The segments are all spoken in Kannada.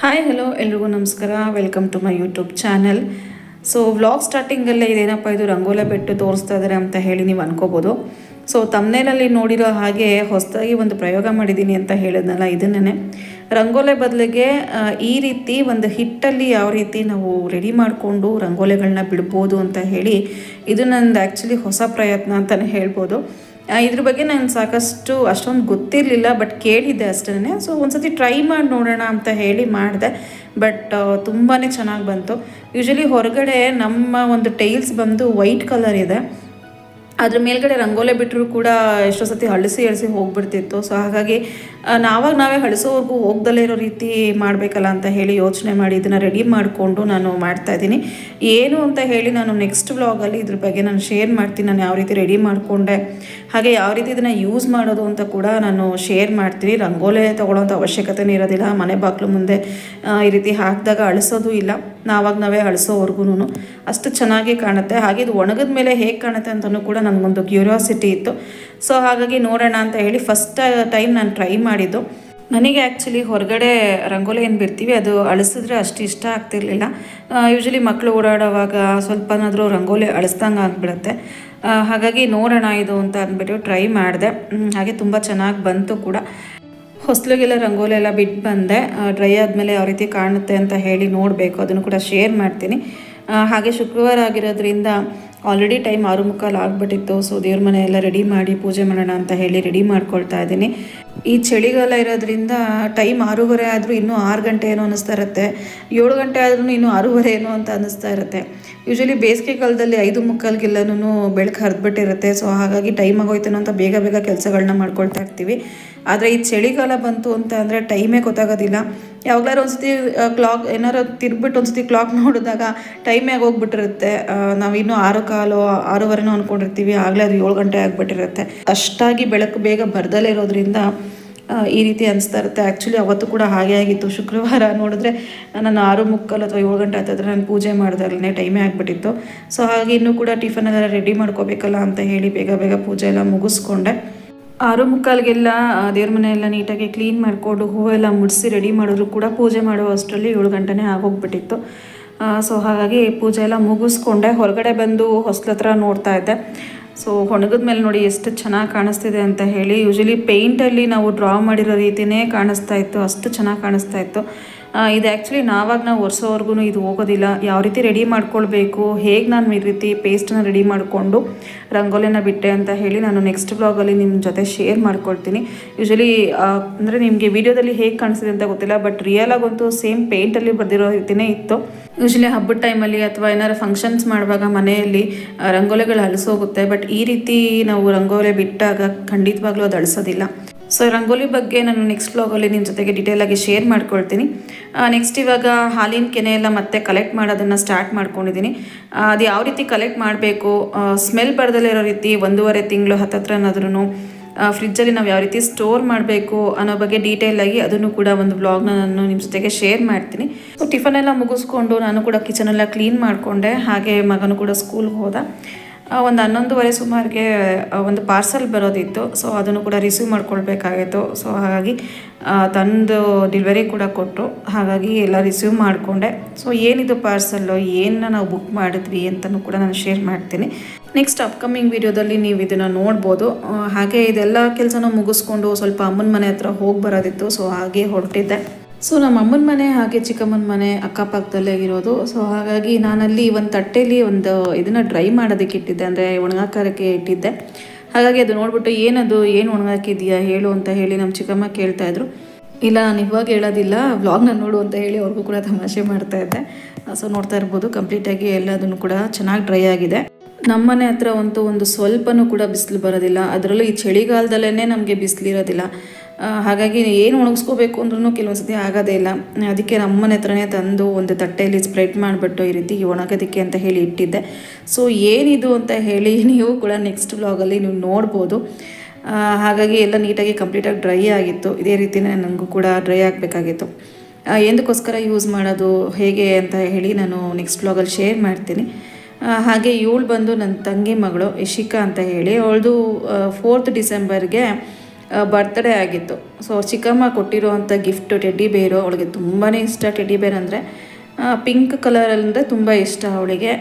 ಹಾಯ್ ಹಲೋ ಎಲ್ರಿಗೂ ನಮಸ್ಕಾರ. Welcome to my YouTube channel so vlog ಸ್ಟಾರ್ಟಿಂಗಲ್ಲೇ ಇದೇನಪ್ಪ, ಇದು ರಂಗೋಲೆ ಬೆಟ್ಟು ತೋರಿಸ್ತಾ ಇದ್ದಾರೆ ಅಂತ ಹೇಳಿ ನೀವು ಅನ್ಕೋಬೋದು. ಸೊ ತಮ್ಮನೇಲಲ್ಲಿ ನೋಡಿರೋ ಹಾಗೆ ಹೊಸದಾಗಿ ಒಂದು ಪ್ರಯೋಗ ಮಾಡಿದ್ದೀನಿ ಅಂತ ಹೇಳಿದ್ನಲ್ಲ ಇದನ್ನೇ ರಂಗೋಲೆ ಬದಲಿಗೆ ಈ ರೀತಿ ಒಂದು ಹಿಟ್ಟಲ್ಲಿ ಯಾವ ರೀತಿ ನಾವು ರೆಡಿ ಮಾಡಿಕೊಂಡು ರಂಗೋಲೆಗಳನ್ನ ಬಿಡ್ಬೋದು ಅಂತ ಹೇಳಿ, ಇದು ನಂದು ಆ್ಯಕ್ಚುಲಿ ಹೊಸ ಪ್ರಯತ್ನ ಅಂತಲೇ ಹೇಳ್ಬೋದು. ಇದ್ರ ಬಗ್ಗೆ ನಾನು ಸಾಕಷ್ಟು ಅಷ್ಟೊಂದು ಗೊತ್ತಿರಲಿಲ್ಲ ಬಟ್ ಕೇಳಿದ್ದೆ ಅಷ್ಟೇ ಸೊ ಒಂದ್ಸತಿ ಟ್ರೈ ಮಾಡಿ ನೋಡೋಣ ಅಂತ ಹೇಳಿ ಮಾಡಿದೆ ಬಟ್ ತುಂಬಾ ಚೆನ್ನಾಗಿ ಬಂತು. ಯೂಶಲಿ ಹೊರಗಡೆ ನಮ್ಮ ಒಂದು ಟೈಲ್ಸ್ ಬಂದು ವೈಟ್ ಕಲರ್ ಇದೆ. ಅದ್ರ ಮೇಲ್ಗಡೆ ರಂಗೋಲೆ ಬಿಟ್ಟರು ಕೂಡ ಎಷ್ಟೋ ಸತಿ ಅಳಿಸಿ ಅಳಿಸಿ ಹೋಗ್ಬಿಡ್ತಿತ್ತು. ಸೊ ಹಾಗಾಗಿ ನಾವಾಗ ನಾವೇ ಅಳಿಸೋವರೆಗೂ ಹೋಗ್ದಲ್ಲೇ ಇರೋ ರೀತಿ ಮಾಡಬೇಕಲ್ಲ ಅಂತ ಹೇಳಿ ಯೋಚನೆ ಮಾಡಿ ಇದನ್ನು ರೆಡಿ ಮಾಡಿಕೊಂಡು ನಾನು ಮಾಡ್ತಾ ಇದ್ದೀನಿ. ಏನು ಅಂತ ಹೇಳಿ ನಾನು ನೆಕ್ಸ್ಟ್ ವ್ಲಾಗಲ್ಲಿ ಇದ್ರ ಬಗ್ಗೆ ನಾನು ಶೇರ್ ಮಾಡ್ತೀನಿ. ನಾನು ಯಾವ ರೀತಿ ರೆಡಿ ಮಾಡಿಕೊಂಡೆ, ಹಾಗೆ ಯಾವ ರೀತಿ ಇದನ್ನು ಯೂಸ್ ಮಾಡೋದು ಅಂತ ಕೂಡ ನಾನು ಶೇರ್ ಮಾಡ್ತೀನಿ. ರಂಗೋಲೆ ತೊಗೊಳ್ಳೋಂಥ ಅವಶ್ಯಕತೆನೇ ಇರೋದಿಲ್ಲ. ಮನೆ ಬಾಗಿಲು ಮುಂದೆ ಈ ರೀತಿ ಹಾಕಿದಾಗ ಅಳಿಸೋದು ಇಲ್ಲ. ನಾವಾಗ ನಾವೇ ಅಳಿಸೋವರೆಗೂ ಅಷ್ಟು ಚೆನ್ನಾಗಿ ಕಾಣುತ್ತೆ. ಹಾಗೆ ಇದು ಒಣಗಿದ ಮೇಲೆ ಹೇಗೆ ಕಾಣುತ್ತೆ ಅಂತಲೂ ಕೂಡ ನನಗೊಂದು ಕ್ಯೂರಿಯಾಸಿಟಿ ಇತ್ತು. ಸೊ ಹಾಗಾಗಿ ನೋಡೋಣ ಅಂತ ಹೇಳಿ ಫಸ್ಟ್ ಟೈಮ್ ನಾನು ಟ್ರೈ ಮಾಡಿದ್ದು. ನನಗೆ ಆ್ಯಕ್ಚುಲಿ ಹೊರಗಡೆ ರಂಗೋಲಿ ಏನು ಬಿಡ್ತೀವಿ, ಅದು ಅಳಿಸಿದ್ರೆ ಅಷ್ಟು ಇಷ್ಟ ಆಗ್ತಿರ್ಲಿಲ್ಲ. ಯೂಶಲಿ ಮಕ್ಕಳು ಓಡಾಡೋವಾಗ ಸ್ವಲ್ಪನಾದರೂ ರಂಗೋಲಿ ಅಳಿಸ್ದಂಗೆ ಆಗಿಬಿಡುತ್ತೆ. ಹಾಗಾಗಿ ನೋಡೋಣ ಇದು ಅಂತ ಅಂದ್ಬಿಟ್ಟು ಟ್ರೈ ಮಾಡಿದೆ. ಹಾಗೆ ತುಂಬ ಚೆನ್ನಾಗಿ ಬಂತು ಕೂಡ. ಹೊಸ್ಲಿಗೆಲ್ಲ ರಂಗೋಲಿ ಎಲ್ಲ ಬಿಟ್ಟು ಬಂದೆ. ಡ್ರೈ ಆದಮೇಲೆ ಯಾವ ರೀತಿ ಕಾಣುತ್ತೆ ಅಂತ ಹೇಳಿ ನೋಡಬೇಕು. ಅದನ್ನು ಕೂಡ ಶೇರ್ ಮಾಡ್ತೀನಿ. ಹಾಗೆ ಶುಕ್ರವಾರ ಆಗಿರೋದ್ರಿಂದ ಆಲ್ರೆಡಿ ಟೈಮ್ ಆರು ಮುಕ್ಕಾಲು ಆಗಿಬಿಟ್ಟಿತ್ತು ಸೊ ದೇವ್ರ ಮನೆ ಎಲ್ಲ ರೆಡಿ ಮಾಡಿ ಪೂಜೆ ಮಾಡೋಣ ಅಂತ ಹೇಳಿ ರೆಡಿ ಮಾಡ್ಕೊಳ್ತಾ ಇದ್ದೀನಿ. ಈ ಚಳಿಗಾಲ ಇರೋದ್ರಿಂದ ಟೈಮ್ ಆರೂವರೆ ಆದರೂ ಇನ್ನೂ ಆರು ಗಂಟೆ ಏನೋ ಅನ್ನಿಸ್ತಾ ಇರುತ್ತೆ. ಏಳು ಗಂಟೆ ಆದ್ರೂ ಇನ್ನೂ ಆರೂವರೆ ಏನೋ ಅಂತ ಅನ್ನಿಸ್ತಾ ಇರುತ್ತೆ. ಯೂಶ್ವಲಿ ಬೇಸಿಗೆ ಕಾಲದಲ್ಲಿ ಐದು ಮುಕ್ಕಾಲ್ಗೆಲ್ಲನೂ ಬೆಳಕು ಹರಿದ್ಬಿಟ್ಟಿರುತ್ತೆ ಸೊ ಹಾಗಾಗಿ ಟೈಮ್ ಆಗೋಯ್ತೇನೋ ಅಂತ ಬೇಗ ಬೇಗ ಕೆಲಸಗಳನ್ನ ಮಾಡ್ಕೊಳ್ತಾ ಇರ್ತೀವಿ. ಆದರೆ ಈ ಚಳಿಗಾಲ ಬಂತು ಅಂತ ಅಂದರೆ ಟೈಮೇ ಗೊತ್ತಾಗೋದಿಲ್ಲ. ಯಾವಾಗಲಾರು ಒಂದ್ಸತಿ ಕ್ಲಾಕ್ ಏನಾರು ತಿರ್ಬಿಟ್ಟು ಒಂದ್ಸತಿ ಕ್ಲಾಕ್ ನೋಡಿದಾಗ ಟೈಮೇ ಆಗೋಗ್ಬಿಟ್ಟಿರುತ್ತೆ ನಾವು ಇನ್ನೂ ಆರು ಕಾಲು, ಆರೂವರೆನೂ ಅಂದ್ಕೊಂಡಿರ್ತೀವಿ ಆಗಲೇ ಅದು ಏಳು ಗಂಟೆ ಆಗಿಬಿಟ್ಟಿರುತ್ತೆ. ಅಷ್ಟಾಗಿ ಬೆಳಕು ಬೇಗ ಬರ್ದಲೇ ಇರೋದ್ರಿಂದ ಈ ರೀತಿ ಅನಿಸ್ತಾ ಇರುತ್ತೆ. ಆ್ಯಕ್ಚುಲಿ ಅವತ್ತು ಕೂಡ ಹಾಗೆ ಆಗಿತ್ತು. ಶುಕ್ರವಾರ ನೋಡಿದ್ರೆ ನಾನು ಆರು ಮುಕ್ಕಾಲು ಅಥವಾ ಏಳು ಗಂಟೆ ಆಯ್ತಾದ್ರೆ ನಾನು ಪೂಜೆ ಮಾಡಿದಾಗಲೇ ಟೈಮೇ ಆಗಿಬಿಟ್ಟಿತ್ತು. ಸೊ ಹಾಗೆ ಇನ್ನೂ ಕೂಡ ಟಿಫನ್ ಎಲ್ಲ ರೆಡಿ ಮಾಡ್ಕೋಬೇಕಲ್ಲ ಅಂತ ಹೇಳಿ ಬೇಗ ಬೇಗ ಪೂಜೆ ಎಲ್ಲ ಮುಗಿಸ್ಕೊಂಡೆ. ಆರು ಮುಕ್ಕಾಲ್ಗೆಲ್ಲ ದೇವ್ರ ಮನೆ ಎಲ್ಲ ನೀಟಾಗಿ ಕ್ಲೀನ್ ಮಾಡಿಕೊಂಡು ಹೂವೆಲ್ಲ ಮುಡಿಸಿ ರೆಡಿ ಮಾಡಿದ್ರು ಕೂಡ ಪೂಜೆ ಮಾಡೋ ಅಷ್ಟರಲ್ಲಿ ಏಳು ಗಂಟೆನೇ ಆಗೋಗ್ಬಿಟ್ಟಿತ್ತು. ಸೊ ಹಾಗಾಗಿ ಪೂಜೆ ಎಲ್ಲ ಮುಗಿಸ್ಕೊಂಡೆ, ಹೊರಗಡೆ ಬಂದು ಹೊಸ್ಲ ಹತ್ರ ನೋಡ್ತಾ ಇದ್ದೆ. ಸೊ ಒಣಗಿದ ಮೇಲೆ ನೋಡಿ ಎಷ್ಟು ಚೆನ್ನಾಗಿ ಕಾಣಿಸ್ತಿದೆ ಅಂತ ಹೇಳಿ ಯೂಶಲಿ ಪೇಂಟಲ್ಲಿ ನಾವು ಡ್ರಾ ಮಾಡಿರೋ ರೀತಿನೇ ಕಾಣಿಸ್ತಾ ಇತ್ತು, ಅಷ್ಟು ಚೆನ್ನಾಗಿ ಕಾಣಿಸ್ತಾ ಇತ್ತು. ಇದು ಆ್ಯಕ್ಚುಲಿ ನಾವಾಗ ನಾವು ಒರೆಸೋವರೆಗೂ ಇದು ಹೋಗೋದಿಲ್ಲ. ಯಾವ ರೀತಿ ರೆಡಿ ಮಾಡ್ಕೊಳ್ಬೇಕು, ಹೇಗೆ ನಾನು ಈ ರೀತಿ ಪೇಸ್ಟನ್ನ ರೆಡಿ ಮಾಡಿಕೊಂಡು ರಂಗೋಲಿನ ಬಿಟ್ಟೆ ಅಂತ ಹೇಳಿ ನಾನು ನೆಕ್ಸ್ಟ್ ಬ್ಲಾಗಲ್ಲಿ ನಿಮ್ಮ ಜೊತೆ ಶೇರ್ ಮಾಡ್ಕೊಳ್ತೀನಿ. ಯೂಶಲಿ ಅಂದರೆ ನಿಮಗೆ ವಿಡಿಯೋದಲ್ಲಿ ಹೇಗೆ ಕಾಣಿಸಿದೆ ಅಂತ ಗೊತ್ತಿಲ್ಲ ಬಟ್ ರಿಯಲ್ ಆಗಂತೂ ಸೇಮ್ ಪೇಂಟಲ್ಲಿ ಬರೆದಿರೋ ರೀತಿಯೇ ಇತ್ತು. ಯೂಶಲಿ ಹಬ್ಬದ ಟೈಮಲ್ಲಿ ಅಥವಾ ಏನಾರು ಫಂಕ್ಷನ್ಸ್ ಮಾಡುವಾಗ ಮನೆಯಲ್ಲಿ ರಂಗೋಲಿಗಳು ಅಳಿಸೋಗುತ್ತೆ ಬಟ್ ಈ ರೀತಿ ನಾವು ರಂಗೋಲೆ ಬಿಟ್ಟಾಗ ಖಂಡಿತವಾಗ್ಲೂ ಅದು ಅಳಿಸೋದಿಲ್ಲ ಸೊ ರಂಗೋಲಿ ಬಗ್ಗೆ ನಾನು ನೆಕ್ಸ್ಟ್ ಬ್ಲಾಗಲ್ಲಿ ನಿಮ್ಮ ಜೊತೆಗೆ ಡೀಟೇಲಾಗಿ ಶೇರ್ ಮಾಡ್ಕೊಳ್ತೀನಿ. ನೆಕ್ಸ್ಟ್ ಇವಾಗ ಹಾಲಿನ ಕೆನೆ ಎಲ್ಲ ಮತ್ತೆ ಕಲೆಕ್ಟ್ ಮಾಡೋದನ್ನು ಸ್ಟಾರ್ಟ್ ಮಾಡ್ಕೊಂಡಿದ್ದೀನಿ ಅದು ಯಾವ ರೀತಿ ಕಲೆಕ್ಟ್ ಮಾಡಬೇಕು? ಸ್ಮೆಲ್ ಬರ್ದಲ್ಲೇ ಇರೋ ರೀತಿ ಒಂದೂವರೆ ತಿಂಗಳು ಹತ್ತತ್ರನಾದ್ರೂ ಫ್ರಿಜ್ಜಲ್ಲಿ ನಾವು ಯಾವ ರೀತಿ ಸ್ಟೋರ್ ಮಾಡಬೇಕು ಅನ್ನೋ ಬಗ್ಗೆ ಡೀಟೇಲ್ ಆಗಿ ಅದನ್ನು ಕೂಡ ಒಂದು ಬ್ಲಾಗ್ನ ನಾನು ನಿಮ್ಮ ಜೊತೆಗೆ ಶೇರ್ ಮಾಡ್ತೀನಿ. ಸೊ ಟಿಫನ್ ಎಲ್ಲ ಮುಗಿಸ್ಕೊಂಡು ನಾನು ಕೂಡ ಕಿಚನ್ ಎಲ್ಲ ಕ್ಲೀನ್ ಮಾಡಿಕೊಂಡೆ. ಹಾಗೆ ಮಗನು ಕೂಡ ಸ್ಕೂಲ್ಗೆ ಹೋದ. ಒಂದು ಹನ್ನೊಂದುವರೆ ಸುಮಾರಿಗೆ ಒಂದು ಪಾರ್ಸಲ್ ಬರೋದಿತ್ತು. ಸೊ ಅದನ್ನು ಕೂಡ ರಿಸೀವ್ ಮಾಡ್ಕೊಳ್ಬೇಕಾಗಿತ್ತು. ಸೊ ಹಾಗಾಗಿ ತಂದು ಡೆಲಿವರಿ ಕೂಡ ಕೊಟ್ಟರು ಹಾಗಾಗಿ ಎಲ್ಲ ರಿಸೀವ್ ಮಾಡಿಕೊಂಡೆ. ಸೊ ಏನಿದು ಪಾರ್ಸಲ್ಲು ಏನನ್ನ ನಾವು ಬುಕ್ ಮಾಡಿದ್ವಿ ಅಂತಲೂ ಕೂಡ ನಾನು ಶೇರ್ ಮಾಡ್ತೀನಿ. ನೆಕ್ಸ್ಟ್ ಅಪ್ಕಮಿಂಗ್ ವಿಡಿಯೋದಲ್ಲಿ ನೀವು ಇದನ್ನು ನೋಡ್ಬೋದು. ಹಾಗೆ ಇದೆಲ್ಲ ಕೆಲಸನೂ ಮುಗಿಸ್ಕೊಂಡು ಸ್ವಲ್ಪ ಅಮ್ಮನ ಮನೆ ಹತ್ರ ಹೋಗಿ ಬರೋದಿತ್ತು. ಸೊ ಹಾಗೆ ಹೊರಟಿದ್ದೆ. ಸೊ ನಮ್ಮ ಅಮ್ಮನ ಮನೆ ಹಾಗೆ ಚಿಕ್ಕಮ್ಮನ ಮನೆ ಅಕ್ಕಪಕ್ಕದಲ್ಲೇ ಇರೋದು ಸೊ ಹಾಗಾಗಿ ನಾನಲ್ಲಿ ಒಂದು ತಟ್ಟೆಯಲ್ಲಿ ಒಂದು ಇದನ್ನು ಡ್ರೈ ಮಾಡೋದಕ್ಕೆ ಇಟ್ಟಿದ್ದೆ. ಅಂದರೆ ಒಣಗಾಕಾರಕ್ಕೆ ಇಟ್ಟಿದ್ದೆ. ಹಾಗಾಗಿ ಅದು ನೋಡ್ಬಿಟ್ಟು ಏನದು, ಏನು ಒಣಗಾಕಿದ್ಯಾ ಹೇಳು ಅಂತ ಹೇಳಿ ನಮ್ಮ ಚಿಕ್ಕಮ್ಮ ಕೇಳ್ತಾಯಿದ್ರು ಇಲ್ಲ, ನಾನು ಇವಾಗ ಹೇಳೋದಿಲ್ಲ. ವ್ಲಾಗ್ನ ನೋಡು ಅಂತ ಹೇಳಿ ಅವ್ರಿಗೂ ಕೂಡ ತಮಾಷೆ ಮಾಡ್ತಾ ಇದ್ದೆ. ಸೊ ನೋಡ್ತಾ ಇರ್ಬೋದು. ಕಂಪ್ಲೀಟಾಗಿ ಎಲ್ಲದನ್ನು ಕೂಡ ಚೆನ್ನಾಗಿ ಡ್ರೈ ಆಗಿದೆ. ನಮ್ಮನೆ ಹತ್ರ ಅಂತೂ ಒಂದು ಸ್ವಲ್ಪನೂ ಕೂಡ ಬಿಸಿಲು ಬರೋದಿಲ್ಲ. ಅದರಲ್ಲೂ ಈ ಚಳಿಗಾಲದಲ್ಲೇ ನಮಗೆ ಬಿಸಿಲಿರೋದಿಲ್ಲ. ಹಾಗಾಗಿ ಏನು ಒಣಗಿಸ್ಕೋಬೇಕು ಅಂದ್ರೂ ಕೆಲವೊಂದು ಸತಿ ಆಗೋದೇ ಇಲ್ಲ. ಅದಕ್ಕೆ ನಮ್ಮನೆ ಹತ್ರನೇ ತಂದು ಒಂದು ತಟ್ಟೆಯಲ್ಲಿ ಸ್ಪ್ರೆಡ್ ಮಾಡಿಬಿಟ್ಟು ಈ ರೀತಿ ಒಣಗೋದಕ್ಕೆ ಅಂತ ಹೇಳಿ ಇಟ್ಟಿದ್ದೆ. ಸೊ ಏನಿದು ಅಂತ ಹೇಳಿ ನೀವು ಕೂಡ ನೆಕ್ಸ್ಟ್ ವ್ಲಾಗಲ್ಲಿ ನೀವು ನೋಡ್ಬೋದು. ಹಾಗಾಗಿ ಎಲ್ಲ ನೀಟಾಗಿ ಕಂಪ್ಲೀಟಾಗಿ ಡ್ರೈ ಆಗಿತ್ತು. ಇದೇ ರೀತಿಯೇ ನನಗೂ ಕೂಡ ಡ್ರೈ ಆಗಬೇಕಾಗಿತ್ತು. ಎಂದಕ್ಕೋಸ್ಕರ ಯೂಸ್ ಮಾಡೋದು ಹೇಗೆ ಅಂತ ಹೇಳಿ ನಾನು ನೆಕ್ಸ್ಟ್ ಬ್ಲಾಗಲ್ಲಿ ಶೇರ್ ಮಾಡ್ತೀನಿ. ಹಾಗೆ ಇವಳು ಬಂದು ನನ್ನ ತಂಗಿ ಮಗಳು ಇಶಿಕಾ ಅಂತ ಹೇಳಿ. ಅವಳದು ಫೋರ್ತ್ ಡಿಸೆಂಬರ್ಗೆ ಬರ್ತ್ಡೇ ಆಗಿತ್ತು. ಸೊ ಚಿಕ್ಕಮ್ಮ ಕೊಟ್ಟಿರೋವಂಥ ಗಿಫ್ಟ್ ಟೆಡ್ಡಿ ಬೇರು ಅವಳಿಗೆ ತುಂಬಾ ಇಷ್ಟ. ಟೆಡ್ಡಿ ಬೇರ್ ಅಂದರೆ ಪಿಂಕ್ ಕಲರ್ ಅಂದರೆ ತುಂಬ ಇಷ್ಟ ಅವಳಿಗೆ.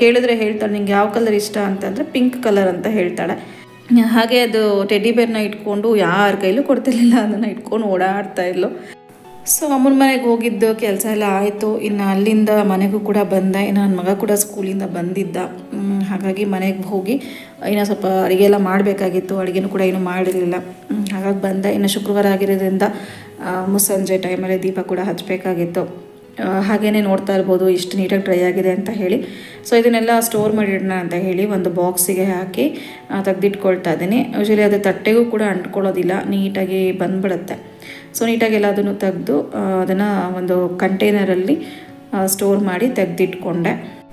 ಕೇಳಿದ್ರೆ ಹೇಳ್ತಾಳೆ, ನಿಂಗೆ ಯಾವ ಕಲರ್ ಇಷ್ಟ? ಅಂತಂದರೆ ಪಿಂಕ್ ಕಲರ್ ಅಂತ ಹೇಳ್ತಾಳೆ. ಹಾಗೆ ಅದು ಟೆಡ್ಡಿ ಬೇರ್ನ ಇಟ್ಕೊಂಡು ಯಾರ ಕೈಲೂ ಕೊಡ್ತಿರ್ಲಿಲ್ಲ. ಅದನ್ನು ಇಟ್ಕೊಂಡು ಓಡಾಡ್ತಾ ಇದ್ಲು. ಸೊ ಅಮ್ಮನ ಮನೆಗೆ ಹೋಗಿದ್ದು, ಕೆಲಸ ಎಲ್ಲ ಆಯಿತು. ಇನ್ನು ಅಲ್ಲಿಂದ ಮನೆಗೂ ಕೂಡ ಬಂದೆ. ಇನ್ನು ನನ್ನ ಮಗ ಕೂಡ ಸ್ಕೂಲಿಂದ ಬಂದಿದ್ದ. ಹಾಗಾಗಿ ಮನೆಗೆ ಹೋಗಿ ಇನ್ನು ಸ್ವಲ್ಪ ಅಡುಗೆ ಎಲ್ಲ ಮಾಡಬೇಕಾಗಿತ್ತು. ಅಡುಗೆನೂ ಕೂಡ ಏನು ಮಾಡಿರಲಿಲ್ಲ. ಹಾಗಾಗಿ ಬಂದ. ಇನ್ನು ಶುಕ್ರವಾರ ಆಗಿರೋದ್ರಿಂದ ಮುಸ್ಸಂಜೆ ಟೈಮಲ್ಲಿ ದೀಪ ಕೂಡ ಹಚ್ಚಬೇಕಾಗಿತ್ತು ಹಾಗೇ ನೋಡ್ತಾ ಇರ್ಬೋದು. ಇಷ್ಟು ನೀಟಾಗಿ ಡ್ರೈ ಆಗಿದೆ ಅಂತ ಹೇಳಿ. ಸೊ ಇದನ್ನೆಲ್ಲ ಸ್ಟೋರ್ ಮಾಡಿಡೋಣ ಅಂತ ಹೇಳಿ ಒಂದು ಬಾಕ್ಸಿಗೆ ಹಾಕಿ ತೆಗೆದಿಟ್ಕೊಳ್ತಾ ತೆಗ್ದಿಟ್ಕೊಳ್ತಾ ಇದ್ದೀನಿ. ಯೂಶಲಿ ಅದು ತಟ್ಟೆಗೂ ಕೂಡ ಅಂಟ್ಕೊಳ್ಳೋದಿಲ್ಲ. ನೀಟಾಗಿ ಬಂದ್ಬಿಡುತ್ತೆ. ಸೊ ನೀಟಾಗಿ ಎಲ್ಲದನ್ನು ತೆಗೆದು ಅದನ್ನು ಒಂದು ಕಂಟೈನರಲ್ಲಿ ಸ್ಟೋರ್ ಮಾಡಿ ತೆಗೆದಿಟ್ಕೊಂಡೆ.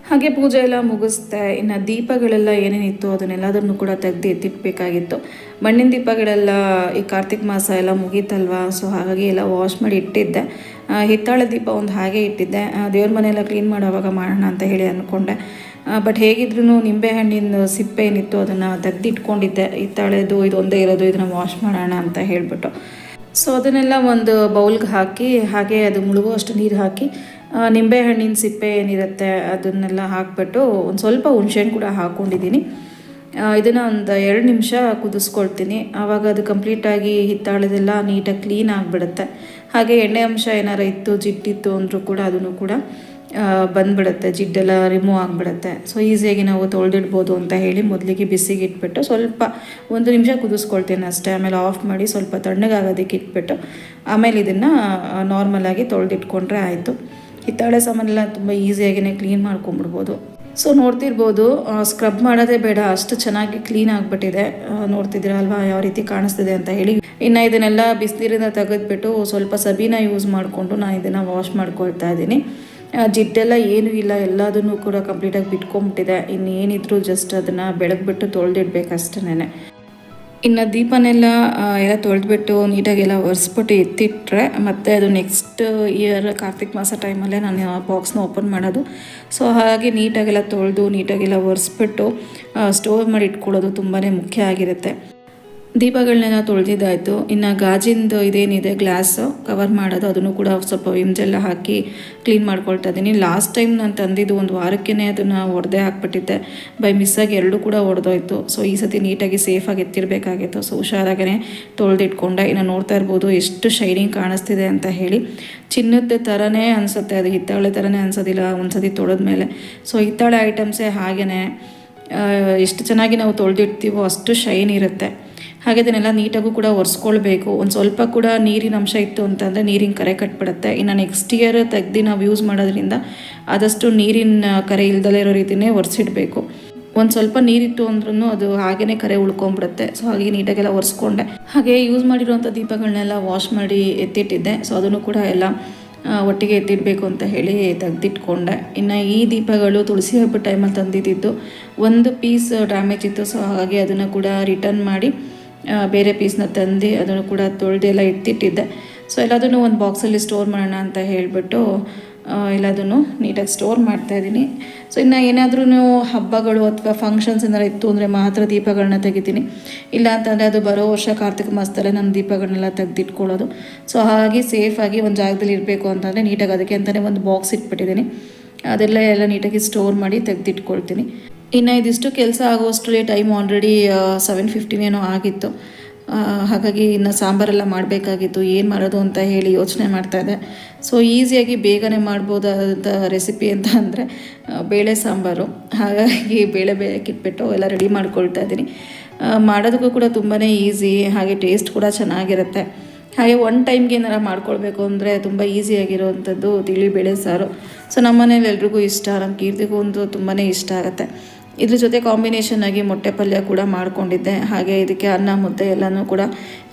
ಹಾಗೆ ಪೂಜೆ ಎಲ್ಲ ಮುಗಿಸ್ದೆ. ಇನ್ನು ದೀಪಗಳೆಲ್ಲ ಏನೇನಿತ್ತು ಅದನ್ನೆಲ್ಲದನ್ನು ಕೂಡ ತೆಗೆದು ಎತ್ತಿಟ್ಬೇಕಾಗಿತ್ತು. ಮಣ್ಣಿನ ದೀಪಗಳೆಲ್ಲ ಈ ಕಾರ್ತಿಕ್ ಮಾಸ ಎಲ್ಲ ಮುಗೀತಲ್ವ? ಸೊ ಹಾಗಾಗಿ ಎಲ್ಲ ವಾಶ್ ಮಾಡಿ ಇಟ್ಟಿದ್ದೆ. ಹಿತ್ತಾಳೆ ದೀಪ ಒಂದು ಹಾಗೆ ಇಟ್ಟಿದ್ದೆ. ದೇವ್ರ ಮನೆಯೆಲ್ಲ ಕ್ಲೀನ್ ಮಾಡೋವಾಗ ಮಾಡೋಣ ಅಂತ ಹೇಳಿ ಅಂದ್ಕೊಂಡೆ ಬಟ್ ಹೇಗಿದ್ರೂ ನಿಂಬೆಹಣ್ಣಿನ ಸಿಪ್ಪೆ ಏನಿತ್ತು ಅದನ್ನು ತೆಗೆದಿಟ್ಕೊಂಡಿದ್ದೆ. ಹಿತ್ತಾಳೆದು ಇದೊಂದೇ ಇರೋದು, ಇದನ್ನು ವಾಶ್ ಮಾಡೋಣ ಅಂತ ಹೇಳಿಬಿಟ್ಟು. ಸೊ ಅದನ್ನೆಲ್ಲ ಒಂದು ಬೌಲ್ಗೆ ಹಾಕಿ, ಹಾಗೆ ಅದು ಮುಳುಗುವಷ್ಟು ನೀರು ಹಾಕಿ ನಿಂಬೆ ನಿಂಬೆಹಣ್ಣಿನ ಸಿಪ್ಪೆ ಏನಿರುತ್ತೆ ಅದನ್ನೆಲ್ಲ ಹಾಕ್ಬಿಟ್ಟು ಒಂದು ಸ್ವಲ್ಪ ಹುಣ್ಸೆಹಣ್ಣು ಕೂಡ ಹಾಕ್ಕೊಂಡಿದ್ದೀನಿ ಇದನ್ನು ಒಂದು ಎರಡು ನಿಮಿಷ ಕುದಿಸ್ಕೊಳ್ತೀನಿ. ಆವಾಗ ಅದು ಕಂಪ್ಲೀಟಾಗಿ ಹಿತ್ತಾಳದೆಲ್ಲ ನೀಟಾಗಿ ಕ್ಲೀನ್ ಆಗಿಬಿಡುತ್ತೆ. ಹಾಗೆ ಎಣ್ಣೆ ಅಂಶ ಏನಾರು ಇತ್ತು, ಜಿಟ್ಟಿತ್ತು ಅಂದರೂ ಕೂಡ ಅದನ್ನು ಕೂಡ ಬಂದ್ಬಿಡುತ್ತೆ, ಜಿಡ್ಡೆಲ್ಲ ರಿಮೂವ್ ಆಗಿಬಿಡುತ್ತೆ. ಸೊ ಈಸಿಯಾಗಿ ನಾವು ತೊಳೆದಿಡ್ಬೋದು ಅಂತ ಹೇಳಿ ಮೊದಲಿಗೆ ಬಿಸಿಗೆ ಇಟ್ಬಿಟ್ಟು ಸ್ವಲ್ಪ ಒಂದು ನಿಮಿಷ ಕುದಿಸ್ಕೊಳ್ತೀನಿ ಅಷ್ಟೇ. ಆಮೇಲೆ ಆಫ್ ಮಾಡಿ ಸ್ವಲ್ಪ ತಣ್ಣಗಾಗೋದಕ್ಕೆ ಇಟ್ಬಿಟ್ಟು ಆಮೇಲೆ ಇದನ್ನು ನಾರ್ಮಲಾಗಿ ತೊಳೆದಿಟ್ಕೊಂಡ್ರೆ ಆಯಿತು. ಹಿತ್ತಾಳೆ ಸಾಮಾನೆಲ್ಲ ತುಂಬ ಈಸಿಯಾಗಿಯೇ ಕ್ಲೀನ್ ಮಾಡ್ಕೊಂಬಿಡ್ಬೋದು ಸೊ ನೋಡ್ತಿರ್ಬೋದು ಸ್ಕ್ರಬ್ ಮಾಡೋದೇ ಬೇಡ, ಅಷ್ಟು ಚೆನ್ನಾಗಿ ಕ್ಲೀನ್ ಆಗಿಬಿಟ್ಟಿದೆ. ನೋಡ್ತಿದ್ದೀರಾ ಅಲ್ವಾ, ಯಾವ ರೀತಿ ಕಾಣಿಸ್ತಿದೆ ಅಂತ ಹೇಳಿ. ಇನ್ನು ಇದನ್ನೆಲ್ಲ ಬಿಸಿನೀರಿಂದ ತೆಗೆದ್ಬಿಟ್ಟು ಸ್ವಲ್ಪ ಸಬೀನ ಯೂಸ್ ಮಾಡಿಕೊಂಡು ನಾನು ಇದನ್ನು ವಾಶ್ ಮಾಡ್ಕೊಳ್ತಾ ಇದ್ದೀನಿ. ಜಿಡ್ಡೆಲ್ಲ ಏನೂ ಇಲ್ಲ, ಎಲ್ಲದನ್ನು ಕೂಡ ಕಂಪ್ಲೀಟಾಗಿ ಬಿಟ್ಕೊಂಬಿಟ್ಟಿದೆ. ಇನ್ನು ಏನಿದ್ರು ಜಸ್ಟ್ ಅದನ್ನು ಬೆಳಗ್ಬಿಟ್ಟು ತೊಳೆದಿಡ್ಬೇಕಷ್ಟೇ ಇನ್ನು ದೀಪನೆಲ್ಲ ಎಲ್ಲ ತೊಳೆದ್ಬಿಟ್ಟು ನೀಟಾಗೆಲ್ಲ ಒರೆಸ್ಬಿಟ್ಟು ಎತ್ತಿಟ್ರೆ ಮತ್ತು ಅದು ನೆಕ್ಸ್ಟ್ ಇಯರ್ ಕಾರ್ತಿಕ್ ಮಾಸ ಟೈಮಲ್ಲೇ ನಾನು ಆ ಬಾಕ್ಸ್ನ ಓಪನ್ ಮಾಡೋದು. ಸೊ ಹಾಗೆ ನೀಟಾಗೆಲ್ಲ ತೊಳೆದು, ನೀಟಾಗೆಲ್ಲ ಒರೆಸ್ಬಿಟ್ಟು ಸ್ಟೋರ್ ಮಾಡಿ ಇಟ್ಕೊಳ್ಳೋದು ತುಂಬಾ ಮುಖ್ಯ ಆಗಿರುತ್ತೆ. ದೀಪಗಳನ್ನೆಲ್ಲ ತೊಳೆದಿದ್ದಾಯಿತು. ಇನ್ನು ಗಾಜಿಂದು ಇದೇನಿದೆ, ಗ್ಲಾಸ್ ಕವರ್ ಮಾಡೋದು, ಅದನ್ನು ಕೂಡ ಸ್ವಲ್ಪ ವಿಮ್ಜೆಲ್ಲ ಹಾಕಿ ಕ್ಲೀನ್ ಮಾಡ್ಕೊಳ್ತಾ ಇದ್ದೀನಿ. ಲಾಸ್ಟ್ ಟೈಮ್ ನಾನು ತಂದಿದ್ದು ಒಂದು ವಾರಕ್ಕೇ ಅದನ್ನು ಒಡೆದೇ ಹಾಕ್ಬಿಟ್ಟಿದ್ದೆ. ಬೈ ಮಿಸ್ಸಾಗಿ ಎರಡೂ ಕೂಡ ಒಡೆದೋಯ್ತು. ಸೊ, ಈ ಸತಿ ನೀಟಾಗಿ ಸೇಫಾಗಿ ಎತ್ತಿರಬೇಕಾಗಿತ್ತು. ಸೊ ಹುಷಾರಾಗೇ ತೊಳೆದಿಟ್ಕೊಂಡೆ. ಇನ್ನು ನೋಡ್ತಾ ಇರ್ಬೋದು ಎಷ್ಟು ಶೈನಿಂಗ್ ಕಾಣಿಸ್ತಿದೆ ಅಂತ ಹೇಳಿ. ಚಿನ್ನದ ಥರನೇ ಅನಿಸುತ್ತೆ. ಅದು ಹಿತ್ತಾಳೆ ಥರನೇ ಅನ್ಸೋದಿಲ್ಲ ಒಂದ್ಸತಿ ತೊಳೆದ್ಮೇಲೆ. ಸೊ, ಹಿತ್ತಾಳೆ ಐಟಮ್ಸೇ ಹಾಗೆಯೇ ಎಷ್ಟು ಚೆನ್ನಾಗಿ ನಾವು ತೊಳೆದಿಡ್ತೀವೋ ಅಷ್ಟು ಶೈನ್ ಇರುತ್ತೆ. ಹಾಗೆ ಅದನ್ನೆಲ್ಲ ನೀಟಾಗೂ ಕೂಡ ಒರೆಸ್ಕೊಳ್ಬೇಕು. ಒಂದು ಸ್ವಲ್ಪ ಕೂಡ ನೀರಿನ ಅಂಶ ಇತ್ತು ಅಂತಂದರೆ ನೀರಿನ ಕರೆ ಕಟ್ಬಿಡುತ್ತೆ. ಇನ್ನು ನೆಕ್ಸ್ಟ್ ಇಯರ್ ತೆಗ್ದು ನಾವು ಯೂಸ್ ಮಾಡೋದ್ರಿಂದ ಆದಷ್ಟು ನೀರಿನ ಕರೆ ಇಲ್ದಲೇ ಇರೋ ರೀತಿಯೇ ಒರೆಸಿಡಬೇಕು. ಒಂದು ಸ್ವಲ್ಪ ನೀರಿತ್ತು ಅಂದ್ರೂ ಅದು ಹಾಗೇ ಕರೆ ಉಳ್ಕೊಂಬಿಡುತ್ತೆ. ಸೊ ಹಾಗೆ ನೀಟಾಗೆಲ್ಲ ಒರೆಸ್ಕೊಂಡೆ. ಹಾಗೆ ಯೂಸ್ ಮಾಡಿರುವಂಥ ದೀಪಗಳನ್ನೆಲ್ಲ ವಾಶ್ ಮಾಡಿ ಎತ್ತಿಟ್ಟಿದ್ದೆ. ಸೊ ಅದನ್ನು ಕೂಡ ಎಲ್ಲ ಒಟ್ಟಿಗೆ ಎತ್ತಿಡಬೇಕು ಅಂತ ಹೇಳಿ ತೆಗ್ದಿಟ್ಕೊಂಡೆ. ಇನ್ನು ಈ ದೀಪಗಳು ತುಳಸಿ ಹಬ್ಬದ ಟೈಮಲ್ಲಿ ತಂದಿದ್ದಿದ್ದು ಒಂದು ಪೀಸ್ ಡ್ಯಾಮೇಜ್ ಇತ್ತು. ಸೊ ಹಾಗಾಗಿ ಅದನ್ನು ಕೂಡ ರಿಟರ್ನ್ ಮಾಡಿ ಬೇರೆ ಪೀಸ್ನ ತಂದು ಅದನ್ನು ಕೂಡ ತೊಳೆದೆಲ್ಲ ಇಟ್ಟಿಟ್ಟಿದ್ದೆ. ಸೊ ಎಲ್ಲದನ್ನು ಒಂದು ಬಾಕ್ಸಲ್ಲಿ ಸ್ಟೋರ್ ಮಾಡೋಣ ಅಂತ ಹೇಳಿಬಿಟ್ಟು ಎಲ್ಲದನ್ನು ನೀಟಾಗಿ ಸ್ಟೋರ್ ಮಾಡ್ತಾ ಇದ್ದೀನಿ. ಸೊ ಇನ್ನು ಏನಾದ್ರೂ ಹಬ್ಬಗಳು ಅಥವಾ ಫಂಕ್ಷನ್ಸ್ ಏನಾರು ಇತ್ತು ಅಂದರೆ ಮಾತ್ರ ದೀಪಗಳನ್ನ ತೆಗಿತೀನಿ. ಇಲ್ಲ ಅಂತಂದರೆ ಅದು ಬರೋ ವರ್ಷ ಕಾರ್ತಿಕ ಮಾಸದಲ್ಲೇ ನಾನು ದೀಪಗಳನ್ನೆಲ್ಲ ತೆಗೆದಿಟ್ಕೊಳ್ಳೋದು. ಸೊ ಹಾಗಾಗಿ ಸೇಫಾಗಿ ಒಂದು ಜಾಗದಲ್ಲಿ ಇರಬೇಕು ಅಂತಂದರೆ ನೀಟಾಗಿ ಅದಕ್ಕೆ ಅಂತಲೇ ಒಂದು ಬಾಕ್ಸ್ ಇಟ್ಬಿಟ್ಟಿದ್ದೀನಿ. ಅದೆಲ್ಲ ಎಲ್ಲ ನೀಟಾಗಿ ಸ್ಟೋರ್ ಮಾಡಿ ತೆಗೆದಿಟ್ಕೊಳ್ತೀನಿ. ಇನ್ನು ಇದಿಷ್ಟು ಕೆಲಸ ಆಗೋಷ್ಟರಲ್ಲಿ ಟೈಮ್ ಆಲ್ರೆಡಿ ಸೆವೆನ್ ಫಿಫ್ಟೀನ್ ಏನೋ ಆಗಿತ್ತು. ಹಾಗಾಗಿ ಇನ್ನು ಸಾಂಬಾರೆಲ್ಲ ಮಾಡಬೇಕಾಗಿತ್ತು. ಏನು ಮಾಡೋದು ಅಂತ ಹೇಳಿ ಯೋಚನೆ ಮಾಡ್ತಾಯಿದ್ದೆ ಸೊ ಈಸಿಯಾಗಿ ಬೇಗನೆ ಮಾಡ್ಬೋದಾದಂಥ ರೆಸಿಪಿ ಅಂತ ಅಂದರೆ ಬೇಳೆ ಸಾಂಬಾರು. ಹಾಗಾಗಿ ಬೇಳೆ ಬೇಯಕ್ಕಿಟ್ಬಿಟ್ಟು ಎಲ್ಲ ರೆಡಿ ಮಾಡ್ಕೊಳ್ತಾ ಇದ್ದೀನಿ. ಮಾಡೋದಕ್ಕೂ ಕೂಡ ತುಂಬಾ ಈಸಿ ಹಾಗೆ ಟೇಸ್ಟ್ ಕೂಡ ಚೆನ್ನಾಗಿರುತ್ತೆ. ಹಾಗೆ ಒನ್ ಟೈಮ್ಗೆ ಏನಾರ ಮಾಡ್ಕೊಳ್ಬೇಕು ಅಂದರೆ ತುಂಬ ಈಸಿಯಾಗಿರೋವಂಥದ್ದು ತಿಳಿ ಬೇಳೆ ಸಾರು. ಸೊ ನಮ್ಮ ಮನೇಲಿ ಎಲ್ರಿಗೂ ಇಷ್ಟ. ನಮ್ಮ ಕೀರ್ತಿಗೂ ಒಂದು ತುಂಬಾ ಇಷ್ಟ ಆಗುತ್ತೆ. ಇದ್ರ ಜೊತೆ ಕಾಂಬಿನೇಷನ್ ಆಗಿ ಮೊಟ್ಟೆ ಪಲ್ಯ ಕೂಡ ಮಾಡ್ಕೊಂಡಿದ್ದೆ. ಹಾಗೆ ಇದಕ್ಕೆ ಅನ್ನ, ಮುದ್ದೆ ಎಲ್ಲನೂ ಕೂಡ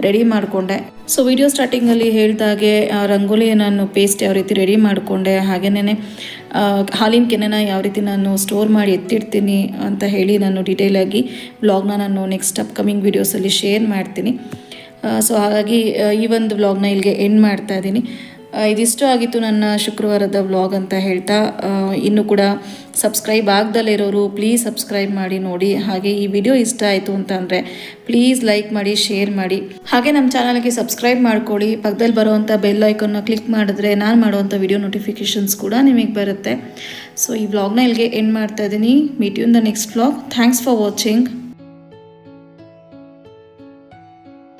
ರೆಡಿ ಮಾಡಿಕೊಂಡೆ. ಸೊ ವಿಡಿಯೋ ಸ್ಟಾರ್ಟಿಂಗಲ್ಲಿ ಹೇಳಿದಾಗೆ ರಂಗೋಲಿ ನಾನು ಪೇಸ್ಟ್ ಯಾವ ರೀತಿ ರೆಡಿ ಮಾಡಿಕೊಂಡೆ ಹಾಗೆಯೇ ಹಾಲಿನ ಕೆನೆನ ಯಾವ ರೀತಿ ನಾನು ಸ್ಟೋರ್ ಮಾಡಿ ಎತ್ತಿಡ್ತೀನಿ ಅಂತ ಹೇಳಿ ನಾನು ಡೀಟೇಲಾಗಿ ಬ್ಲಾಗ್ನ ನಾನು ನೆಕ್ಸ್ಟ್ ಅಪ್ಕಮಿಂಗ್ ವೀಡಿಯೋಸಲ್ಲಿ ಶೇರ್ ಮಾಡ್ತೀನಿ. ಸೊ ಹಾಗಾಗಿ ಈ ಒಂದು ವ್ಲಾಗ್ನ ಇಲ್ಲಿಗೆ ಎಂಡ್ ಮಾಡ್ತಾ ಇದ್ದೀನಿ. ಇದಿಷ್ಟು ಆಗಿತ್ತು ನನ್ನ ಶುಕ್ರವಾರದ ವ್ಲಾಗ್ ಅಂತ ಹೇಳ್ತಾ. ಇನ್ನು ಕೂಡ ಸಬ್ಸ್ಕ್ರೈಬ್ ಆಗ್ದಲೇ ಇರೋರು ಪ್ಲೀಸ್ ಸಬ್ಸ್ಕ್ರೈಬ್ ಮಾಡಿ ನೋಡಿ. ಹಾಗೆ ಈ ವಿಡಿಯೋ ಇಷ್ಟ ಆಯಿತು ಅಂತ ಅಂದರೆ ಪ್ಲೀಸ್ ಲೈಕ್ ಮಾಡಿ, ಶೇರ್ ಮಾಡಿ. ಹಾಗೆ ನಮ್ಮ ಚಾನಲ್ಗೆ ಸಬ್ಸ್ಕ್ರೈಬ್ ಮಾಡ್ಕೊಳ್ಳಿ. ಪಕ್ಕದಲ್ಲಿ ಬರುವಂಥ ಬೆಲ್ ಐಕನ್ನ ಕ್ಲಿಕ್ ಮಾಡಿದ್ರೆ ನಾನು ಮಾಡುವಂಥ ವಿಡಿಯೋ ನೋಟಿಫಿಕೇಷನ್ಸ್ ಕೂಡ ನಿಮಗೆ ಬರುತ್ತೆ. ಸೊ ಈ ವ್ಲಾಗ್ನ ಇಲ್ಲಿಗೆ ಎಂಡ್ ಮಾಡ್ತಾ ಇದ್ದೀನಿ. Meet you in the next vlog thanks for watching